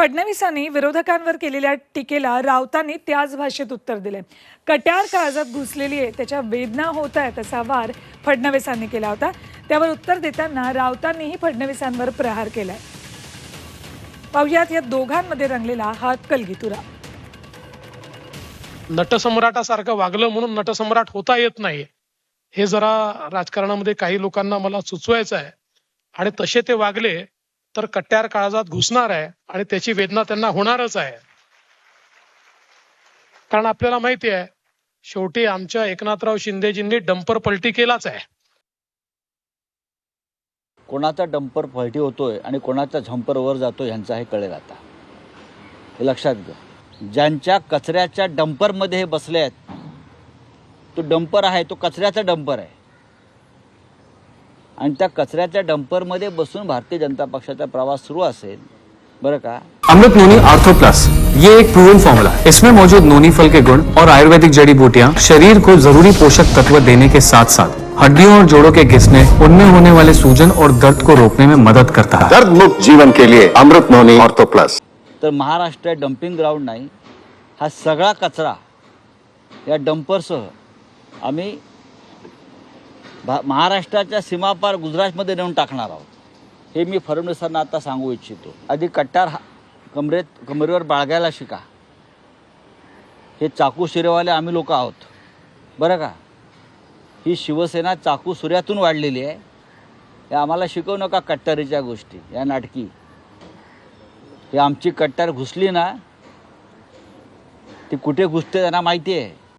फडणवीसांनी विरोधकांवर केलेल्या टीकेला राऊतांनी त्याच भाषेत उत्तर दिले कट्यार काळजात घुसलेली आहे त्याच्या वेदना होत आहेत असा वार फडणवीसांनी केला होता. त्यावर उत्तर देताना राऊतांनीही फडणवीसांवर प्रहार केलाय. पाहुयात या दोघांमध्ये रंगलेला हा कलगीतुरा. नटसम्राटासारखं वागलं म्हणून नटसम्राट होता येत नाही हे जरा राजकारणामध्ये काही लोकांना मला सुचवायचं आहे आणि तसे ते वागले तर कट्यार काळजात घुसणार आहे आणि त्याची वेदना त्यांना होणारच आहे. कारण आपल्याला माहिती आहे शेवटी आमच्या एकनाथराव शिंदेजींनी डंपर पलटी केलाच आहे. कोणाचा डंपर पलटी होतोय आणि कोणाचा झंपर वर जातो ह्यांचा हे कळेल आता. हे लक्षात घ्या. ज्यांच्या कचऱ्याच्या डंपरमध्ये हे बसले आहेत तो डंपर आहे तो कचऱ्याचा डंपर आहे. आणि त्या कचऱ्याच्या डंपरमध्ये बसून भारतीय जनता पक्षाचा प्रवास सुरू असेल. बरं का? Amrit noni ortho plus. ये एक प्रूवन फॉर्मूला है। इसमें मौजूद नोनी फल के गुण और आयुर्वेदिक जड़ी बूटियां शरीर को जरूरी पोषक तत्व देने के साथ साथ हड्डियों और जोड़ों के घिसने उनमें होने वाले सूजन और दर्द को रोकने में मदद करता है। दर्द मुक्त जीवन के लिए अमृत नोनी ऑर्थो प्लस। तर महाराष्ट्र डम्पिंग ग्राउंड नाही. हा सगळा कचरा या डंपरसह आम्ही भा महाराष्ट्राच्या सीमापार गुजरातमध्ये नेऊन टाकणार आहोत. हे मी फडणवीसांना आता सांगू इच्छितो. आधी कट्टार हा कमरेत कमरेवर बाळगायला शिका. हे चाकू शिरेवाले आम्ही लोक आहोत. बरं का? ही शिवसेना चाकू सूर्यातून वाढलेली आहे. हे आम्हाला शिकवू नका कट्टारीच्या गोष्टी या नाटकी. हे आमची कट्टार घुसली ना ती कुठे घुसते त्यांना माहिती आहे.